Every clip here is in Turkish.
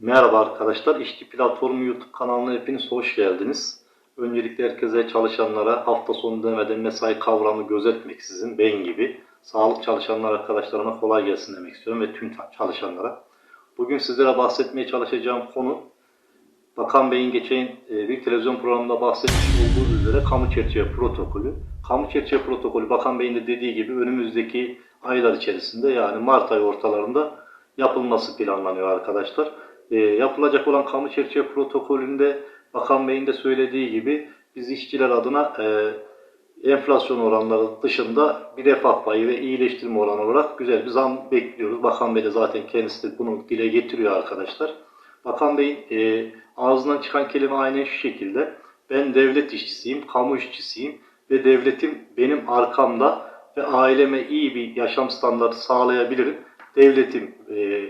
Merhaba arkadaşlar, İşçi Platformu YouTube kanalına hepiniz hoş geldiniz. Öncelikle herkese çalışanlara hafta sonu demeden mesai kavramı gözetmeksizin ben gibi sağlık çalışanlar arkadaşlarıma kolay gelsin demek istiyorum ve tüm çalışanlara. Bugün sizlere bahsetmeye çalışacağım konu Bakan Bey'in geçen e, bir televizyon programında bahsetmiş olduğu üzere kamu çerçeve protokolü. Kamu çerçeve protokolü Bakan Bey'in de dediği gibi önümüzdeki aylar içerisinde yani Mart ayı ortalarında yapılması planlanıyor arkadaşlar. E, yapılacak olan kamu çerçeve protokolünde Bakan Bey'in de söylediği gibi biz işçiler adına e, enflasyon oranları dışında bir refah payı ve iyileştirme oranı olarak güzel bir zam bekliyoruz. Bakan Bey de zaten kendisi de bunu dile getiriyor arkadaşlar. Bakan Bey'in e, ağzından çıkan kelime aynen şu şekilde. Ben devlet işçisiyim, kamu işçisiyim ve devletim benim arkamda ve aileme iyi bir yaşam standartı sağlayabilirim. Devletim e,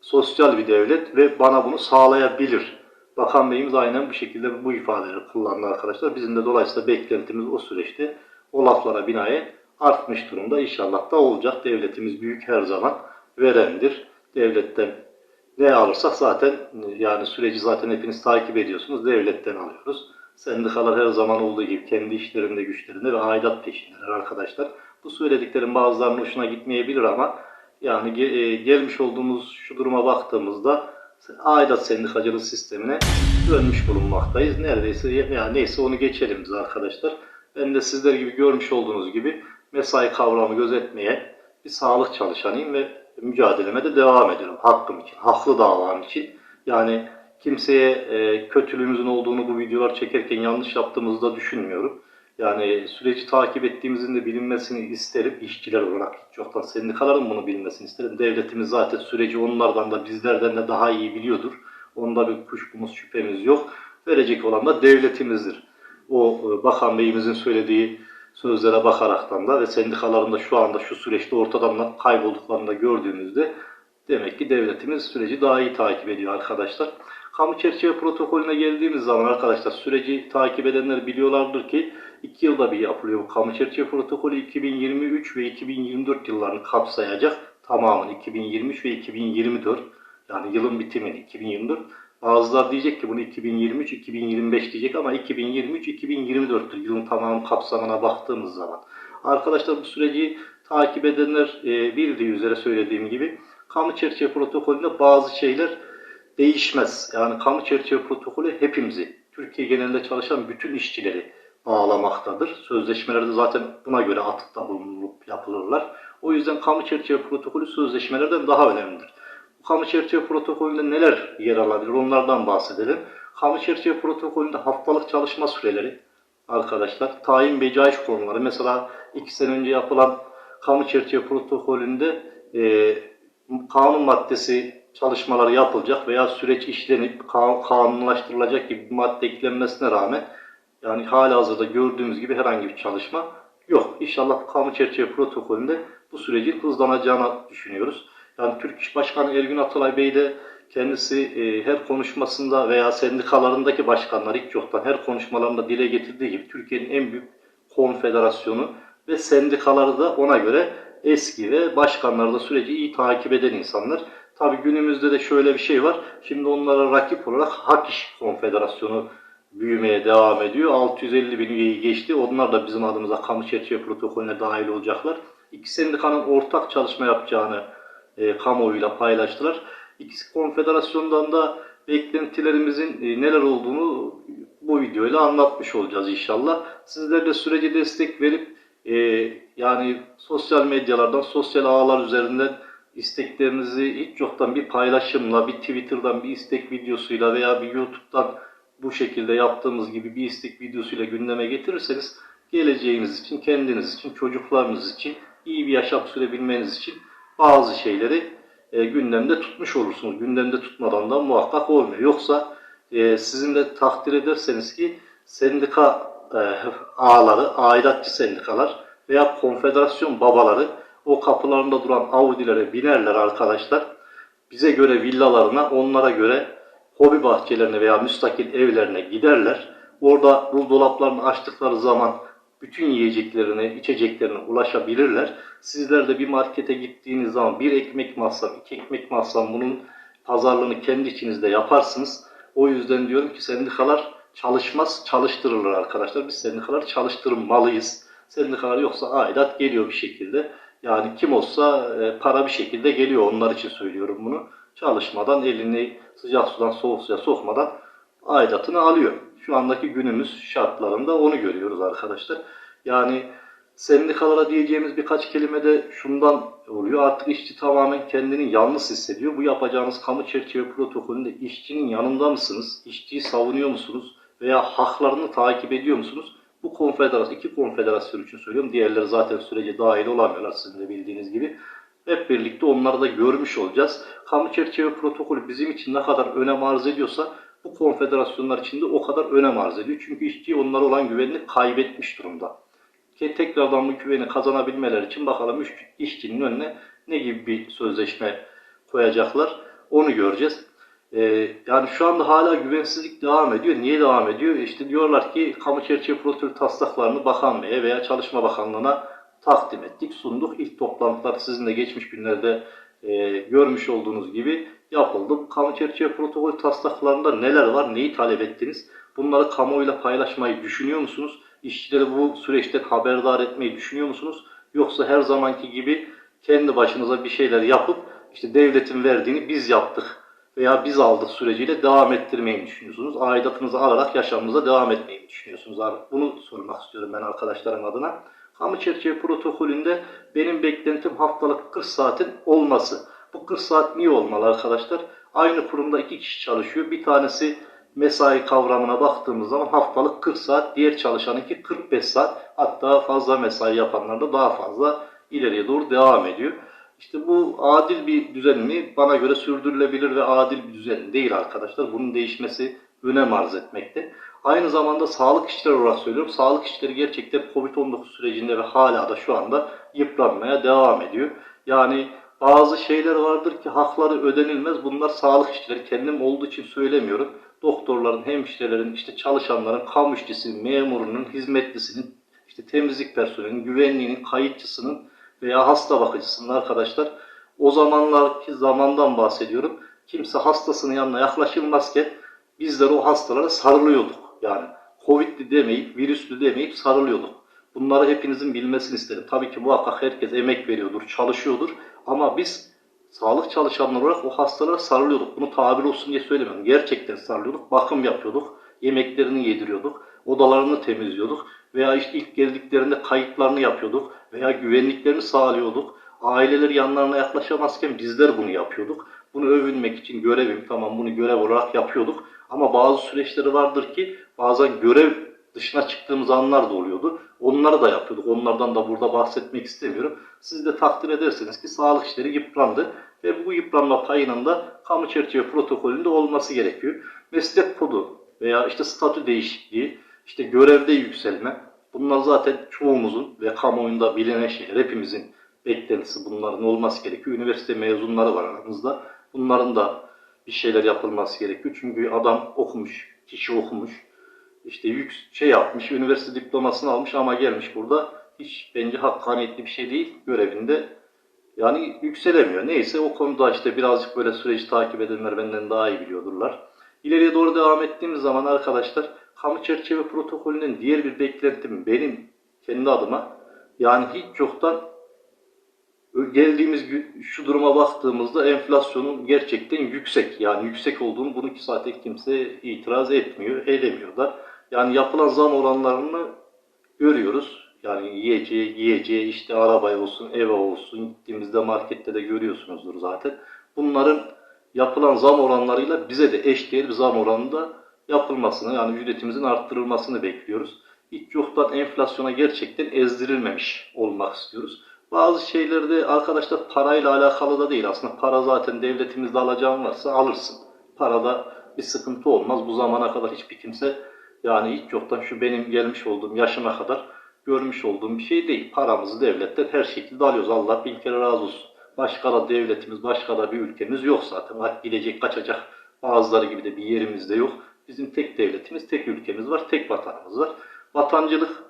sosyal bir devlet ve bana bunu sağlayabilir. Bakan Beyimiz aynen bu şekilde bu ifadeleri kullandı arkadaşlar. Bizim de dolayısıyla beklentimiz o süreçte o laflara binaen artmış durumda. İnşallah da olacak. Devletimiz büyük her zaman verendir. Devletten ne alırsak zaten yani süreci zaten hepiniz takip ediyorsunuz. Devletten alıyoruz. Sendikalar her zaman olduğu gibi kendi işlerinde, güçlerinde ve aidat peşindeler arkadaşlar. Bu söylediklerim bazılarının hoşuna gitmeyebilir ama yani e, gelmiş olduğumuz şu duruma baktığımızda aidat sendikacılık sistemine dönmüş bulunmaktayız. Neredeyse yani neyse onu geçelim biz arkadaşlar. Ben de sizler gibi görmüş olduğunuz gibi mesai kavramı gözetmeye bir sağlık çalışanıyım ve mücadeleme de devam ediyorum. Hakkım için, haklı davam için. Yani kimseye e, kötülüğümüzün olduğunu bu videolar çekerken yanlış yaptığımızı da düşünmüyorum. Yani süreci takip ettiğimizin de bilinmesini isterim işçiler olarak. Hiç yoktan sendikaların bunu bilmesini isterim. Devletimiz zaten süreci onlardan da bizlerden de daha iyi biliyordur. Onda bir kuşkumuz şüphemiz yok. Verecek olan da devletimizdir. O e, bakan beyimizin söylediği sözlere bakaraktan da ve sendikaların da şu anda şu süreçte ortadan da kaybolduklarını da gördüğümüzde demek ki devletimiz süreci daha iyi takip ediyor arkadaşlar. Kamu çerçeve protokolüne geldiğimiz zaman arkadaşlar süreci takip edenler biliyorlardır ki 2 yılda bir yapılıyor çerçeve protokolü 2023 ve 2024 yıllarını kapsayacak tamamını 2023 ve 2024 yani yılın bitimini 2024 Bazılar diyecek ki bunu 2023-2025 diyecek ama 2023-2024'tür yılın tamamı kapsamına baktığımız zaman. Arkadaşlar bu süreci takip edenler e, bildiği üzere söylediğim gibi kamu çerçeve protokolünde bazı şeyler değişmez. Yani kamu çerçeve protokolü hepimizi, Türkiye genelinde çalışan bütün işçileri bağlamaktadır. Sözleşmelerde zaten buna göre atıkta bulunup yapılırlar. O yüzden kamu çerçeve protokolü sözleşmelerden daha önemlidir. Bu kamu çerçeve protokolünde neler yer alabilir onlardan bahsedelim. Kamu çerçeve protokolünde haftalık çalışma süreleri arkadaşlar, tayin becaiş konuları mesela iki sene önce yapılan kamu çerçeve protokolünde e, kanun maddesi çalışmaları yapılacak veya süreç işlenip kan- kanunlaştırılacak gibi bir madde eklenmesine rağmen yani hala hazırda gördüğümüz gibi herhangi bir çalışma yok. İnşallah kamu çerçeve protokolünde bu sürecin hızlanacağını düşünüyoruz. Yani Türk İş Başkanı Ergün Atalay Bey de kendisi e, her konuşmasında veya sendikalarındaki başkanlar hiç yoktan her konuşmalarında dile getirdiği gibi Türkiye'nin en büyük konfederasyonu ve sendikaları da ona göre eski ve başkanları da süreci iyi takip eden insanlar. Tabi günümüzde de şöyle bir şey var. Şimdi onlara rakip olarak Hak İş Konfederasyonu büyümeye devam ediyor. 650 bin üyeyi geçti. Onlar da bizim adımıza kamu çerçeve protokolüne dahil olacaklar. İki sendikanın ortak çalışma yapacağını e, kamuoyuyla paylaştılar. İkisi konfederasyondan da beklentilerimizin e, neler olduğunu bu videoyla anlatmış olacağız inşallah. Sizler de sürece destek verip e, yani sosyal medyalardan, sosyal ağlar üzerinden isteklerinizi hiç yoktan bir paylaşımla, bir Twitter'dan bir istek videosuyla veya bir YouTube'dan bu şekilde yaptığımız gibi bir istek videosuyla gündeme getirirseniz geleceğiniz için, kendiniz için, çocuklarınız için, iyi bir yaşam sürebilmeniz için bazı şeyleri e, gündemde tutmuş olursunuz. Gündemde tutmadan da muhakkak olmuyor. Yoksa e, sizin de takdir ederseniz ki sendika e, ağları, aidatçı sendikalar veya konfederasyon babaları o kapılarında duran Audi'lere binerler arkadaşlar. Bize göre villalarına, onlara göre hobi bahçelerine veya müstakil evlerine giderler. Orada buzdolaplarını açtıkları zaman bütün yiyeceklerine, içeceklerine ulaşabilirler. Sizler de bir markete gittiğiniz zaman bir ekmek alsam, iki ekmek alsam bunun pazarlığını kendi içinizde yaparsınız. O yüzden diyorum ki sendikalar çalışmaz, çalıştırılır arkadaşlar. Biz sendikaları çalıştırmalıyız. Sendikalar yoksa aidat geliyor bir şekilde. Yani kim olsa e, para bir şekilde geliyor. Onlar için söylüyorum bunu. Çalışmadan elini sıcak sudan soğuk suya sokmadan aidatını alıyor. Şu andaki günümüz şartlarında onu görüyoruz arkadaşlar. Yani sendikalara diyeceğimiz birkaç kelime de şundan oluyor. Artık işçi tamamen kendini yalnız hissediyor. Bu yapacağınız kamu çerçeve protokolünde işçinin yanında mısınız? İşçiyi savunuyor musunuz? Veya haklarını takip ediyor musunuz? Bu konfederasyon, iki konfederasyon için söylüyorum. Diğerleri zaten sürece dahil olamıyorlar sizin de bildiğiniz gibi. Hep birlikte onları da görmüş olacağız. Kamu çerçeve protokolü bizim için ne kadar önem arz ediyorsa bu konfederasyonlar için de o kadar önem arz ediyor. Çünkü işçi onlara olan güvenini kaybetmiş durumda. Ki tekrardan bu güveni kazanabilmeleri için bakalım iş- işçinin önüne ne gibi bir sözleşme koyacaklar onu göreceğiz. Ee, yani şu anda hala güvensizlik devam ediyor. Niye devam ediyor? İşte diyorlar ki kamu çerçeve protokolü taslaklarını Bakan veya Çalışma Bakanlığı'na takdim ettik, sunduk. İlk toplantılar sizin de geçmiş günlerde e, görmüş olduğunuz gibi yapıldı. Kamu çerçeve protokolü taslaklarında neler var, neyi talep ettiniz? Bunları kamuoyuyla paylaşmayı düşünüyor musunuz? İşçileri bu süreçten haberdar etmeyi düşünüyor musunuz? Yoksa her zamanki gibi kendi başınıza bir şeyler yapıp işte devletin verdiğini biz yaptık veya biz aldık süreciyle devam ettirmeyi düşünüyorsunuz? Aidatınızı alarak yaşamınıza devam etmeyi düşünüyorsunuz? Bunu sormak istiyorum ben arkadaşlarım adına. Kamu çerçeve protokolünde benim beklentim haftalık 40 saatin olması. Bu 40 saat niye olmalı arkadaşlar? Aynı kurumda iki kişi çalışıyor. Bir tanesi mesai kavramına baktığımız zaman haftalık 40 saat, diğer çalışanınki 45 saat. Hatta fazla mesai yapanlar da daha fazla ileriye doğru devam ediyor. İşte bu adil bir düzen mi? Bana göre sürdürülebilir ve adil bir düzen değil arkadaşlar. Bunun değişmesi önem arz etmekte. Aynı zamanda sağlık işçileri olarak söylüyorum. Sağlık işçileri gerçekten Covid-19 sürecinde ve hala da şu anda yıpranmaya devam ediyor. Yani bazı şeyler vardır ki hakları ödenilmez. Bunlar sağlık işçileri. Kendim olduğu için söylemiyorum. Doktorların, hemşirelerin, işte çalışanların, kamu işçisinin, memurunun, hizmetlisinin, işte temizlik personelinin, güvenliğinin, kayıtçısının veya hasta bakıcısının arkadaşlar o zamanlarki zamandan bahsediyorum. Kimse hastasının yanına yaklaşılmazken bizler o hastalara sarılıyorduk. Yani Covid'li demeyip, virüslü demeyip sarılıyorduk. Bunları hepinizin bilmesini isterim. Tabii ki muhakkak herkes emek veriyordur, çalışıyordur. Ama biz sağlık çalışanları olarak o hastalara sarılıyorduk. Bunu tabir olsun diye söylemiyorum. Gerçekten sarılıyorduk, bakım yapıyorduk, yemeklerini yediriyorduk, odalarını temizliyorduk veya işte ilk geldiklerinde kayıtlarını yapıyorduk veya güvenliklerini sağlıyorduk. Aileleri yanlarına yaklaşamazken bizler bunu yapıyorduk. Bunu övünmek için görevim tamam bunu görev olarak yapıyorduk. Ama bazı süreçleri vardır ki bazen görev dışına çıktığımız anlar da oluyordu. Onları da yapıyorduk. Onlardan da burada bahsetmek istemiyorum. Siz de takdir ederseniz ki sağlık işleri yıprandı ve bu yıpranma payının da kamu çerçeve protokolünde olması gerekiyor. Meslek kodu veya işte statü değişikliği, işte görevde yükselme bunlar zaten çoğumuzun ve kamuoyunda bilinen şeyler hepimizin beklentisi bunların olması gerekiyor. Üniversite mezunları var aramızda. Bunların da bir şeyler yapılması gerekiyor. Çünkü adam okumuş, kişi okumuş, işte yük şey yapmış, üniversite diplomasını almış ama gelmiş burada hiç bence hakkaniyetli bir şey değil görevinde. Yani yükselemiyor. Neyse o konuda işte birazcık böyle süreci takip edenler benden daha iyi biliyordurlar. İleriye doğru devam ettiğimiz zaman arkadaşlar kamu çerçeve protokolünün diğer bir beklentim benim kendi adıma yani hiç yoktan geldiğimiz şu duruma baktığımızda enflasyonun gerçekten yüksek. Yani yüksek olduğunu bunu ki zaten kimse itiraz etmiyor, edemiyor da. Yani yapılan zam oranlarını görüyoruz. Yani yiyeceğe, giyeceğe, işte arabaya olsun, eve olsun, gittiğimizde markette de görüyorsunuzdur zaten. Bunların yapılan zam oranlarıyla bize de eşdeğer bir zam oranında yapılmasını, yani ücretimizin arttırılmasını bekliyoruz. Hiç yoktan enflasyona gerçekten ezdirilmemiş olmak istiyoruz. Bazı şeylerde arkadaşlar parayla alakalı da değil. Aslında para zaten devletimizde alacağın varsa alırsın. Parada bir sıkıntı olmaz. Bu zamana kadar hiçbir kimse yani hiç yoktan şu benim gelmiş olduğum yaşıma kadar görmüş olduğum bir şey değil. Paramızı devletten her şekilde alıyoruz. Allah bin kere razı olsun. Başka da devletimiz, başka da bir ülkemiz yok zaten. Gidecek, kaçacak bazıları gibi de bir yerimiz de yok. Bizim tek devletimiz, tek ülkemiz var, tek vatanımız var. Vatancılık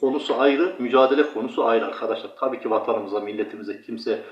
konusu ayrı, mücadele konusu ayrı arkadaşlar. Tabii ki vatanımıza, milletimize kimse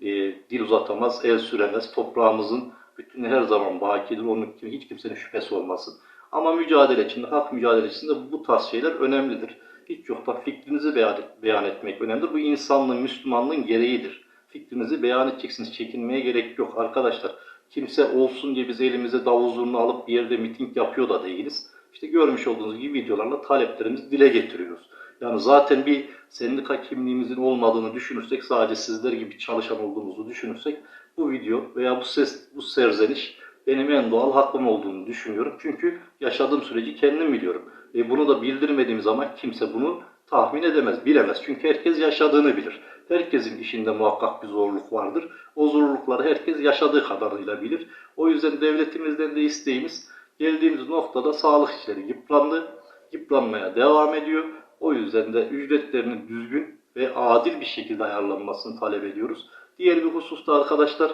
e, dil uzatamaz, el süremez. Toprağımızın bütünü her zaman bakidir. Onun hiç kimsenin şüphesi olmasın. Ama mücadele içinde, hak mücadelesinde bu tarz şeyler önemlidir. Hiç yoktan fikrinizi beyan, beyan etmek önemlidir. Bu insanlığın, Müslümanlığın gereğidir. Fikrinizi beyan edeceksiniz. Çekinmeye gerek yok arkadaşlar. Kimse olsun diye biz elimize davul alıp bir yerde miting yapıyor da değiliz. İşte görmüş olduğunuz gibi videolarla taleplerimizi dile getiriyoruz. Yani zaten bir sendika kimliğimizin olmadığını düşünürsek, sadece sizler gibi çalışan olduğumuzu düşünürsek bu video veya bu ses, bu serzeniş benim en doğal hakkım olduğunu düşünüyorum. Çünkü yaşadığım süreci kendim biliyorum. E bunu da bildirmediğim zaman kimse bunu tahmin edemez, bilemez. Çünkü herkes yaşadığını bilir. Herkesin işinde muhakkak bir zorluk vardır. O zorlukları herkes yaşadığı kadarıyla bilir. O yüzden devletimizden de isteğimiz geldiğimiz noktada sağlık işleri yıprandı. Yıpranmaya devam ediyor. O yüzden de ücretlerinin düzgün ve adil bir şekilde ayarlanmasını talep ediyoruz. Diğer bir hususta arkadaşlar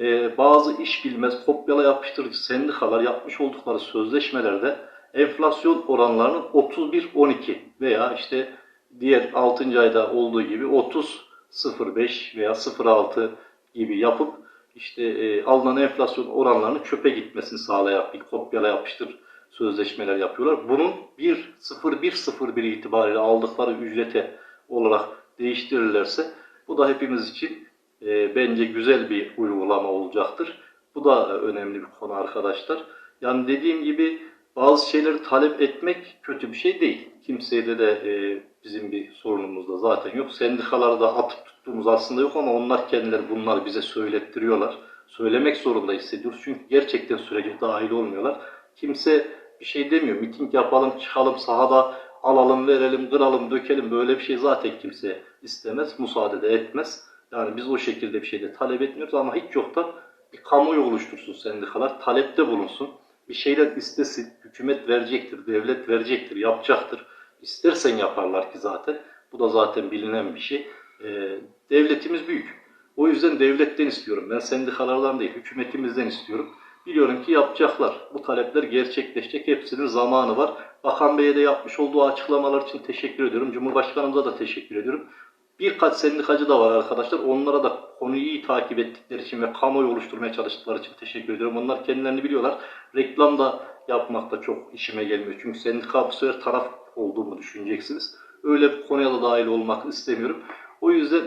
e, bazı iş bilmez kopyala yapıştırıcı sendikalar yapmış oldukları sözleşmelerde enflasyon oranlarının 31-12 veya işte diğer 6. ayda olduğu gibi 30-05 veya 0.6 gibi yapıp işte e, alınan enflasyon oranlarının çöpe gitmesini sağlayan bir kopyala yapıştır sözleşmeler yapıyorlar. Bunun 1 0101 itibariyle aldıkları ücrete olarak değiştirirlerse bu da hepimiz için e, bence güzel bir uygulama olacaktır. Bu da önemli bir konu arkadaşlar. Yani dediğim gibi bazı şeyleri talep etmek kötü bir şey değil. Kimseye de e, bizim bir sorunumuz da zaten yok. Sendikalarda atıp tuttuğumuz aslında yok ama onlar kendileri bunları bize söylettiriyorlar. Söylemek zorunda hissediyoruz. Çünkü gerçekten sürece dahil olmuyorlar. Kimse bir şey demiyor. Miting yapalım, çıkalım sahada alalım, verelim, kıralım, dökelim. Böyle bir şey zaten kimse istemez, müsaade de etmez. Yani biz o şekilde bir şey de talep etmiyoruz ama hiç yoktan bir kamuoyu oluştursun sendikalar, talepte bulunsun. Bir şeyler istesin, hükümet verecektir, devlet verecektir, yapacaktır. İstersen yaparlar ki zaten. Bu da zaten bilinen bir şey. Ee, devletimiz büyük. O yüzden devletten istiyorum. Ben sendikalardan değil, hükümetimizden istiyorum. Biliyorum ki yapacaklar. Bu talepler gerçekleşecek. Hepsinin zamanı var. Bakan Bey'e de yapmış olduğu açıklamalar için teşekkür ediyorum. Cumhurbaşkanımıza da teşekkür ediyorum. Birkaç sendikacı da var arkadaşlar. Onlara da konuyu iyi takip ettikleri için ve kamuoyu oluşturmaya çalıştıkları için teşekkür ediyorum. Onlar kendilerini biliyorlar. Reklam da yapmak da çok işime gelmiyor. Çünkü sendika bu sefer taraf olduğumu düşüneceksiniz. Öyle bir konuya da dahil olmak istemiyorum. O yüzden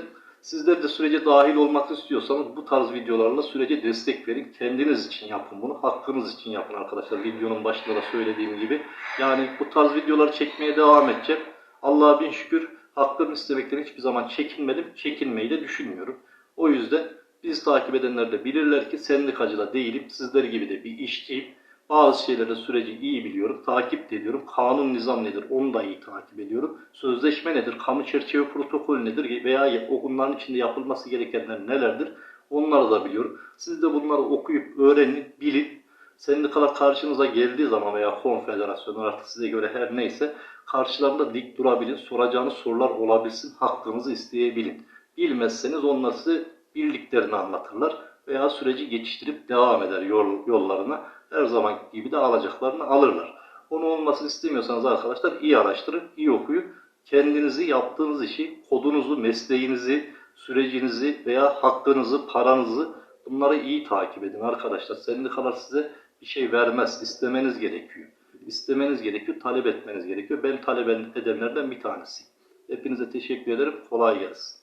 sizler de sürece dahil olmak istiyorsanız bu tarz videolarla sürece destek verin. Kendiniz için yapın bunu. Hakkınız için yapın arkadaşlar. Videonun başında da söylediğim gibi. Yani bu tarz videoları çekmeye devam edeceğim. Allah'a bin şükür hakkımı istemekten hiçbir zaman çekinmedim. Çekinmeyi de düşünmüyorum. O yüzden biz takip edenler de bilirler ki sendikacı da değilim. Sizler gibi de bir işçiyim. Bazı şeylerde süreci iyi biliyorum, takip de ediyorum. Kanun nizam nedir onu da iyi takip ediyorum. Sözleşme nedir, kamu çerçeve protokolü nedir veya bunların içinde yapılması gerekenler nelerdir onları da biliyorum. Siz de bunları okuyup öğrenin, bilin. Sendikalar karşınıza geldiği zaman veya konfederasyonlar artık size göre her neyse karşılarında dik durabilin, soracağınız sorular olabilsin, hakkınızı isteyebilin. Bilmezseniz onlar size bildiklerini anlatırlar veya süreci geçiştirip devam eder yol, yollarına. Her zaman gibi de alacaklarını alırlar. Onu olmasını istemiyorsanız arkadaşlar iyi araştırın, iyi okuyun. Kendinizi, yaptığınız işi, kodunuzu, mesleğinizi, sürecinizi veya hakkınızı, paranızı bunları iyi takip edin arkadaşlar. Sendikalar size bir şey vermez. istemeniz gerekiyor. İstemeniz gerekiyor, talep etmeniz gerekiyor. Ben talep edenlerden bir tanesiyim. Hepinize teşekkür ederim. Kolay gelsin.